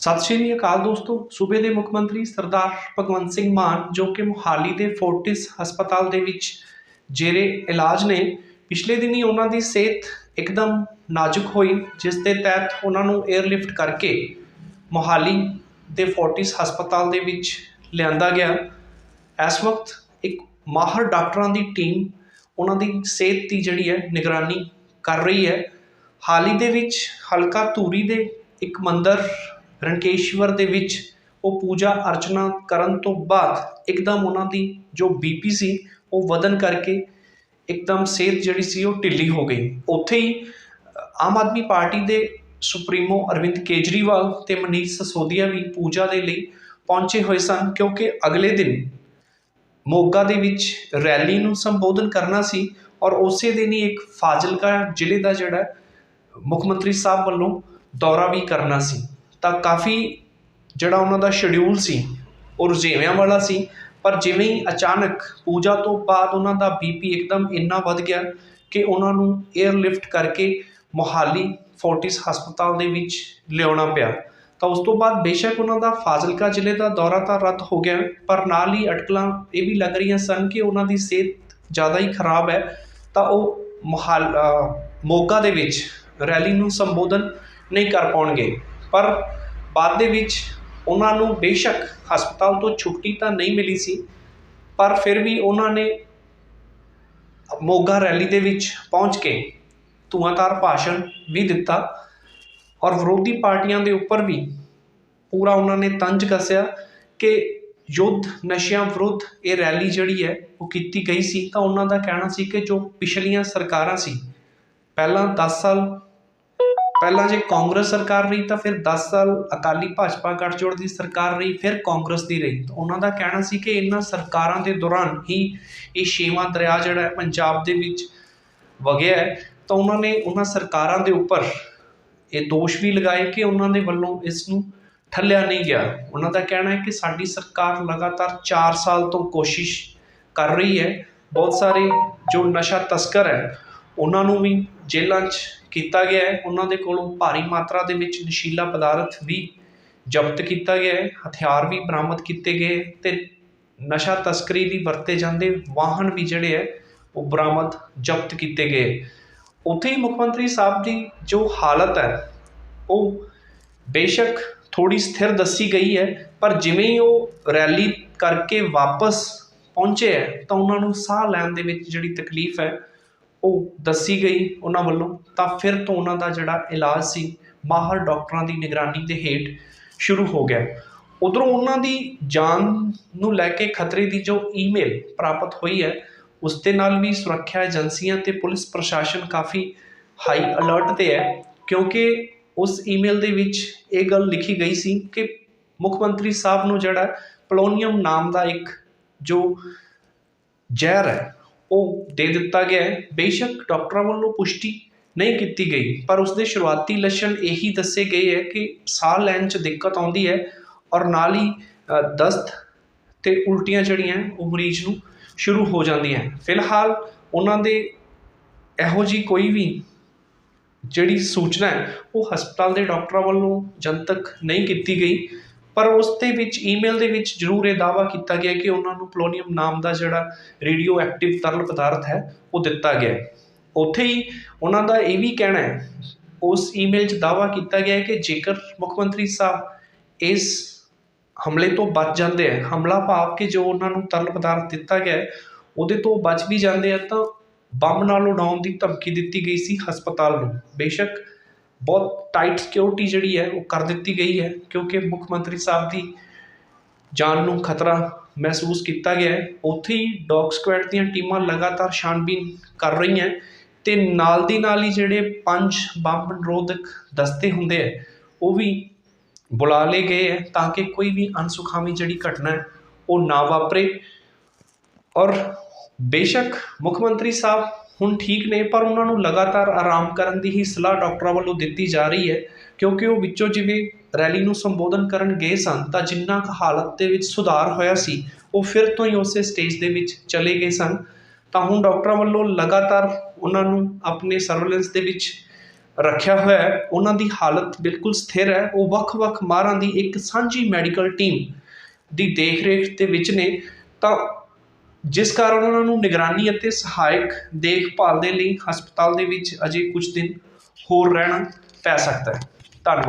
ਸਤਿ ਸ਼੍ਰੀ ਅਕਾਲ ਦੋਸਤੋ। ਸੂਬੇ ਦੇ ਮੁੱਖ ਮੰਤਰੀ ਸਰਦਾਰ ਭਗਵੰਤ ਸਿੰਘ ਮਾਨ, ਜੋ ਕਿ ਮੁਹਾਲੀ ਦੇ ਫੋਰਟਿਸ ਹਸਪਤਾਲ ਦੇ ਵਿੱਚ ਜੇਰੇ ਇਲਾਜ ਨੇ, ਪਿਛਲੇ ਦਿਨੀ ਉਹਨਾਂ ਦੀ ਸਿਹਤ ਇੱਕਦਮ ਨਾਜ਼ੁਕ ਹੋਈ, ਜਿਸ ਦੇ ਤਹਿਤ ਉਹਨਾਂ ਨੂੰ 에ਅਰਲਿਫਟ ਕਰਕੇ ਮੁਹਾਲੀ ਦੇ ਫੋਰਟਿਸ ਹਸਪਤਾਲ ਦੇ ਵਿੱਚ ਲਿਆਂਦਾ ਗਿਆ। ਇਸ ਵਕਤ ਇੱਕ ਮਾਹਰ ਡਾਕਟਰਾਂ ਦੀ ਟੀਮ ਉਹਨਾਂ ਦੀ ਸਿਹਤ ਦੀ ਜਿਹੜੀ ਹੈ, ਨਿਗਰਾਨੀ ਕਰ ਰਹੀ ਹੈ। ਹਾਲ ਹੀ ਦੇ ਵਿੱਚ ਹਲਕਾ ਧੂਰੀ ਦੇ ਇੱਕ ਮੰਦਰ ਰਣਕੇਸ਼ਵਰ ਦੇ ਵਿੱਚ ਉਹ ਪੂਜਾ ਅਰਚਨਾ ਕਰਨ ਤੋਂ ਬਾਅਦ ਇੱਕਦਮ ਉਹਨਾਂ ਦੀ ਜੋ ਬੀਪੀ ਸੀ, ਉਹ ਵਧਣ ਕਰਕੇ ਇੱਕਦਮ ਸਿਹਤ ਜਿਹੜੀ ਸੀ, ਉਹ ਢਿੱਲੀ ਹੋ ਗਈ। ਉੱਥੇ ਹੀ ਆਮ ਆਦਮੀ ਪਾਰਟੀ ਦੇ ਸੁਪਰੀਮੋ ਅਰਵਿੰਦ ਕੇਜਰੀਵਾਲ ਤੇ ਮਨੀਸ਼ ਸਸੋਦੀਆ ਵੀ ਪੂਜਾ ਦੇ ਲਈ ਪਹੁੰਚੇ ਹੋਏ ਸਨ, ਕਿਉਂਕਿ ਅਗਲੇ ਦਿਨ ਮੋਗਾ ਦੇ ਵਿੱਚ ਰੈਲੀ ਨੂੰ ਸੰਬੋਧਨ ਕਰਨਾ ਸੀ ਔਰ ਉਸੇ ਦਿਨ ਹੀ ਇੱਕ ਫਾਜ਼ਿਲਕਾ ਜ਼ਿਲ੍ਹੇ ਦਾ ਜਿਹੜਾ ਮੁੱਖ ਮੰਤਰੀ ਸਾਹਿਬ ਵੱਲੋਂ ਦੌਰਾ ਵੀ ਕਰਨਾ ਸੀ। ਤਾਂ ਕਾਫੀ ਜਿਹੜਾ ਉਹਨਾਂ ਦਾ ਸ਼ਡਿਊਲ ਸੀ, ਉਹ ਰੁਝੇਵਿਆਂ ਵਾਲਾ ਸੀ। ਪਰ ਜਿਵੇਂ ਹੀ ਅਚਾਨਕ ਪੂਜਾ ਤੋਂ ਬਾਅਦ ਉਹਨਾਂ ਦਾ ਬੀਪੀ ਇੱਕਦਮ ਇੰਨਾ ਵੱਧ ਗਿਆ ਕਿ ਉਹਨਾਂ ਨੂੰ ਏਅਰਲਿਫਟ ਕਰਕੇ ਮੋਹਾਲੀ ਫੋਰਟਿਸ ਹਸਪਤਾਲ ਦੇ ਵਿੱਚ ਲਿਆਉਣਾ ਪਿਆ। ਤਾਂ ਉਸ ਤੋਂ ਬਾਅਦ ਬੇਸ਼ੱਕ ਉਹਨਾਂ ਦਾ ਫਾਜ਼ਿਲਕਾ ਜ਼ਿਲ੍ਹੇ ਦਾ ਦੌਰਾ ਤਾਂ ਰੱਦ ਹੋ ਗਿਆ, ਪਰ ਨਾਲ ਹੀ ਅਟਕਲਾਂ ਇਹ ਵੀ ਲੱਗ ਰਹੀਆਂ ਸਨ ਕਿ ਉਹਨਾਂ ਦੀ ਸਿਹਤ ਜ਼ਿਆਦਾ ਹੀ ਖਰਾਬ ਹੈ। ਤਾਂ ਉਹ ਮੋਹਾਲ ਮੋਗਾ ਦੇ ਵਿੱਚ ਰੈਲੀ ਨੂੰ ਸੰਬੋਧਨ ਨਹੀਂ ਕਰ ਪਾਉਣਗੇ। ਪਰ ਬਾਅਦ ਦੇ ਵਿੱਚ ਉਹਨਾਂ ਨੂੰ ਬੇਸ਼ੱਕ ਹਸਪਤਾਲ ਤੋਂ ਛੁੱਟੀ ਤਾਂ ਨਹੀਂ ਮਿਲੀ ਸੀ, ਪਰ ਫਿਰ ਵੀ ਉਹਨਾਂ ਨੇ ਮੋਗਾ ਰੈਲੀ ਦੇ ਵਿੱਚ ਪਹੁੰਚ ਕੇ ਧੂਆਂਧਾਰ ਭਾਸ਼ਣ ਵੀ ਦਿੱਤਾ ਔਰ ਵਿਰੋਧੀ ਪਾਰਟੀਆਂ ਦੇ ਉੱਪਰ ਵੀ ਪੂਰਾ ਉਹਨਾਂ ਨੇ ਤੰਜ ਕੱਸਿਆ ਕਿ ਯੁੱਧ ਨਸ਼ਿਆਂ ਵਿਰੁੱਧ ਇਹ ਰੈਲੀ ਜਿਹੜੀ ਹੈ ਉਹ ਕੀਤੀ ਗਈ ਸੀ ਤਾਂ ਉਹਨਾਂ ਦਾ ਕਹਿਣਾ ਸੀ ਕਿ ਜੋ ਪਿਛਲੀਆਂ ਸਰਕਾਰਾਂ ਸੀ, ਪਹਿਲਾਂ 10 ਸਾਲ ਪਹਿਲਾਂ ਜੇ ਕਾਂਗਰਸ ਸਰਕਾਰ ਰਹੀ ਤਾਂ ਫਿਰ 10 ਸਾਲ ਅਕਾਲੀ ਭਾਜਪਾ ਗੱਠਜੋੜ ਦੀ ਸਰਕਾਰ ਰਹੀ, ਫਿਰ ਕਾਂਗਰਸ ਦੀ ਰਹੀ। ਤਾਂ ਉਹਨਾਂ ਦਾ ਕਹਿਣਾ ਸੀ ਕਿ ਇਹਨਾਂ ਸਰਕਾਰਾਂ ਦੇ ਦੌਰਾਨ ਹੀ ਇਹ ਛੇਵਾਂ ਦਰਿਆ ਜਿਹੜਾ ਹੈ ਪੰਜਾਬ ਦੇ ਵਿੱਚ ਵਗਿਆ ਤਾਂ ਉਹਨਾਂ ਨੇ ਉਹਨਾਂ ਸਰਕਾਰਾਂ ਦੇ ਉੱਪਰ ਇਹ ਦੋਸ਼ ਵੀ ਲਗਾਏ ਕਿ ਉਹਨਾਂ ਦੇ ਵੱਲੋਂ ਇਸ ਨੂੰ ਠੱਲਿਆ ਨਹੀਂ ਗਿਆ। ਉਹਨਾਂ ਦਾ ਕਹਿਣਾ ਹੈ ਕਿ ਸਾਡੀ ਸਰਕਾਰ ਲਗਾਤਾਰ 4 ਸਾਲ ਤੋਂ ਕੋਸ਼ਿਸ਼ ਕਰ ਰਹੀ ਹੈ। ਬਹੁਤ ਸਾਰੇ ਜੋ ਨਸ਼ਾ ਤਸਕਰ ਹੈ, ਉਹਨਾਂ ਨੂੰ ਵੀ ਜੇਲ੍ਹਾਂ 'ਚ ਕੀਤਾ ਗਿਆ ਹੈ। ਉਹਨਾਂ ਦੇ ਕੋਲੋਂ ਭਾਰੀ ਮਾਤਰਾ ਦੇ ਵਿੱਚ ਨਸ਼ੀਲਾ ਪਦਾਰਥ ਵੀ ਜ਼ਬਤ ਕੀਤਾ ਗਿਆ ਹੈ। ਹਥਿਆਰ ਵੀ ਬਰਾਮਦ ਕੀਤੇ ਗਏ ਅਤੇ ਨਸ਼ਾ ਤਸਕਰੀ ਲਈ ਵਰਤੇ ਜਾਂਦੇ ਵਾਹਨ ਵੀ ਜਿਹੜੇ ਹੈ, ਉਹ ਬਰਾਮਦ ਜ਼ਬਤ ਕੀਤੇ ਗਏ ਉੱਥੇ ਹੀ ਮੁੱਖ ਮੰਤਰੀ ਸਾਹਿਬ ਦੀ ਜੋ ਹਾਲਤ ਹੈ, ਉਹ ਬੇਸ਼ੱਕ ਥੋੜੀ ਸਥਿਰ ਦੱਸੀ ਗਈ ਹੈ, ਪਰ ਜਿਵੇਂ ਹੀ ਉਹ ਰੈਲੀ ਕਰਕੇ ਵਾਪਸ ਪਹੁੰਚੇ ਹੈ, ਤਾਂ ਉਹਨਾਂ ਨੂੰ ਸਾਹ ਲੈਣ ਦੇ ਵਿੱਚ ਜਿਹੜੀ ਤਕਲੀਫ ਹੈ ਉਹ ਦੱਸੀ ਗਈ ਉਹਨਾਂ ਵੱਲੋਂ, ਤਾਂ ਫਿਰ ਤੋਂ ਉਹਨਾਂ ਦਾ ਜਿਹੜਾ ਇਲਾਜ ਸੀ, ਮਾਹਰ ਡਾਕਟਰਾਂ ਦੀ ਨਿਗਰਾਨੀ ਦੇ ਹੇਠ ਸ਼ੁਰੂ ਹੋ ਗਿਆ। ਉਧਰੋਂ ਉਹਨਾਂ ਦੀ ਜਾਨ ਨੂੰ ਲੈ ਕੇ ਖਤਰੇ ਦੀ ਜੋ ਈਮੇਲ ਪ੍ਰਾਪਤ ਹੋਈ ਹੈ, ਉਸ ਦੇ ਨਾਲ ਵੀ ਸੁਰੱਖਿਆ ਏਜੰਸੀਆਂ ਤੇ ਪੁਲਿਸ ਪ੍ਰਸ਼ਾਸਨ ਕਾਫੀ ਹਾਈ ਅਲਰਟ ਤੇ ਹੈ, ਕਿਉਂਕਿ ਉਸ ਈਮੇਲ ਦੇ ਵਿੱਚ ਇਹ ਗੱਲ ਲਿਖੀ ਗਈ ਸੀ ਕਿ ਮੁੱਖ ਮੰਤਰੀ ਸਾਹਿਬ ਨੂੰ ਜਿਹੜਾ ਪਲੋਨੀਅਮ ਨਾਮ ਦਾ ਇੱਕ ਜੋ ਜ਼ਹਿਰ ਹੈ ਉਹ ਦੇ ਦਿੱਤਾ ਗਿਆ ਹੈ। ਬੇਸ਼ੱਕ ਡਾਕਟਰਾਂ ਵੱਲੋਂ ਪੁਸ਼ਟੀ ਨਹੀਂ ਕੀਤੀ ਗਈ, ਪਰ ਉਸ ਦੇ ਸ਼ੁਰੂਆਤੀ ਲੱਛਣ ਇਹੀ ਦੱਸੇ ਗਏ ਹੈ ਕਿ ਸਾਹ ਲੈਣ 'ਚ ਦਿੱਕਤ ਆਉਂਦੀ ਹੈ ਔਰ ਨਾਲ ਹੀ ਦਸਤ ਤੇ ਉਲਟੀਆਂ ਜਿਹੜੀਆਂ ਉਹ ਮਰੀਜ਼ ਨੂੰ ਸ਼ੁਰੂ ਹੋ ਜਾਂਦੀਆਂ ਫਿਲਹਾਲ ਉਹਨਾਂ ਦੇ ਇਹੋ ਜੀ ਕੋਈ ਵੀ ਜਿਹੜੀ ਸੂਚਨਾ ਹੈ, ਉਹ ਹਸਪਤਾਲ ਦੇ ਡਾਕਟਰਾਂ ਵੱਲੋਂ ਜਨਤਕ ਨਹੀਂ ਕੀਤੀ ਗਈ। ਪਰ ਉਸ ਦੇ ਵਿੱਚ ਈਮੇਲ ਦੇ ਵਿੱਚ ਜ਼ਰੂਰ ਇਹ ਦਾਅਵਾ ਕੀਤਾ ਗਿਆ ਕਿ ਉਹਨਾਂ ਨੂੰ ਪਲੋਨੀਅਮ ਨਾਮ ਦਾ ਜਿਹੜਾ ਰੇਡੀਓ ਐਕਟਿਵ ਤਰਲ ਪਦਾਰਥ ਹੈ, ਉਹ ਦਿੱਤਾ ਗਿਆ ਉੱਥੇ ਹੀ ਉਹਨਾਂ ਦਾ ਇਹ ਵੀ ਕਹਿਣਾ ਹੈ, ਉਸ ਈਮੇਲ 'ਚ ਦਾਅਵਾ ਕੀਤਾ ਗਿਆ ਹੈ ਕਿ ਜੇਕਰ ਮੁੱਖ ਮੰਤਰੀ ਸਾਹਿਬ ਇਸ ਹਮਲੇ ਤੋਂ ਬਚ ਜਾਂਦੇ ਹੈ, ਹਮਲਾ ਭਾਵ ਕਿ ਜੋ ਉਹਨਾਂ ਨੂੰ ਤਰਲ ਪਦਾਰਥ ਦਿੱਤਾ ਗਿਆ ਉਹਦੇ ਤੋਂ ਬਚ ਵੀ ਜਾਂਦੇ ਆ ਤਾਂ ਬੰਬ ਨਾਲ ਉਡਾਉਣ ਦੀ ਧਮਕੀ ਦਿੱਤੀ ਗਈ ਸੀ ਹਸਪਤਾਲ ਨੂੰ। ਬੇਸ਼ੱਕ ਬਹੁਤ ਟਾਈਟ ਸਿਕਿਉਰਿਟੀ ਜਿਹੜੀ ਹੈ ਉਹ ਕਰ ਦਿੱਤੀ ਗਈ ਹੈ, ਕਿਉਂਕਿ ਮੁੱਖ ਮੰਤਰੀ ਸਾਹਿਬ ਦੀ ਜਾਨ ਨੂੰ ਖਤਰਾ ਮਹਿਸੂਸ ਕੀਤਾ ਗਿਆ ਹੈ। ਉੱਥੇ ਹੀ ਡੌਗ ਸਕੁਐਡ ਦੀਆਂ ਟੀਮਾਂ ਲਗਾਤਾਰ ਛਾਣਬੀਨ ਕਰ ਰਹੀਆਂ ਅਤੇ ਨਾਲ ਦੀ ਨਾਲ ਹੀ ਜਿਹੜੇ ਪੰਜ ਬੰਬ ਨਿਰੋਧਕ ਦਸਤੇ ਹੁੰਦੇ ਆ ਉਹ ਵੀ ਬੁਲਾ ਲਏ ਗਏ ਹੈ ਤਾਂ ਕਿ ਕੋਈ ਵੀ ਅਨਸੁਖਾਵੀ ਜਿਹੜੀ ਘਟਨਾ ਹੈ, ਉਹ ਨਾ ਵਾਪਰੇ। ਔਰ ਬੇਸ਼ੱਕ ਮੁੱਖ ਮੰਤਰੀ ਸਾਹਿਬ ਹੁਣ ਠੀਕ ਨੇ, ਪਰ ਉਹਨਾਂ ਨੂੰ ਲਗਾਤਾਰ ਆਰਾਮ ਕਰਨ ਦੀ ਹੀ ਸਲਾਹ ਡਾਕਟਰਾਂ ਵੱਲੋਂ ਦਿੱਤੀ ਜਾ ਰਹੀ ਹੈ, ਕਿਉਂਕਿ ਉਹ ਵਿੱਚੋਂ ਜਿਵੇਂ ਰੈਲੀ ਨੂੰ ਸੰਬੋਧਨ ਕਰਨ ਗਏ ਸਨ, ਤਾਂ ਜਿੰਨਾ ਕੁ ਹਾਲਤ ਦੇ ਵਿੱਚ ਸੁਧਾਰ ਹੋਇਆ ਸੀ, ਉਹ ਫਿਰ ਤੋਂ ਹੀ ਉਸੇ ਸਟੇਜ ਦੇ ਵਿੱਚ ਚਲੇ ਗਏ ਸਨ। ਤਾਂ ਹੁਣ ਡਾਕਟਰਾਂ ਵੱਲੋਂ ਲਗਾਤਾਰ ਉਹਨਾਂ ਨੂੰ ਆਪਣੇ ਸਰਵੇਲੈਂਸ ਦੇ ਵਿੱਚ ਰੱਖਿਆ ਹੋਇਆ ਹੈ, ਉਹਨਾਂ ਦੀ ਹਾਲਤ ਬਿਲਕੁਲ ਸਥਿਰ ਹੈ। ਉਹ ਵੱਖ-ਵੱਖ ਮਾਹਰਾਂ ਦੀ ਇੱਕ ਸਾਂਝੀ ਮੈਡੀਕਲ ਟੀਮ ਦੀ ਦੇਖ-ਰੇਖ ਦੇ ਵਿੱਚ ਨੇ। ਤਾਂ ਜਿਸ ਕਾਰਨ ਉਹਨਾਂ ਨੂੰ ਨਿਗਰਾਨੀ ਅਤੇ ਸਹਾਇਕ ਦੇਖਭਾਲ ਦੇ ਲਈ ਹਸਪਤਾਲ ਦੇ ਵਿੱਚ ਅਜੇ ਕੁਝ ਦਿਨ ਹੋਰ ਰਹਿਣਾ ਪੈ ਸਕਦਾ ਹੈ। ਧੰਨਵਾਦ।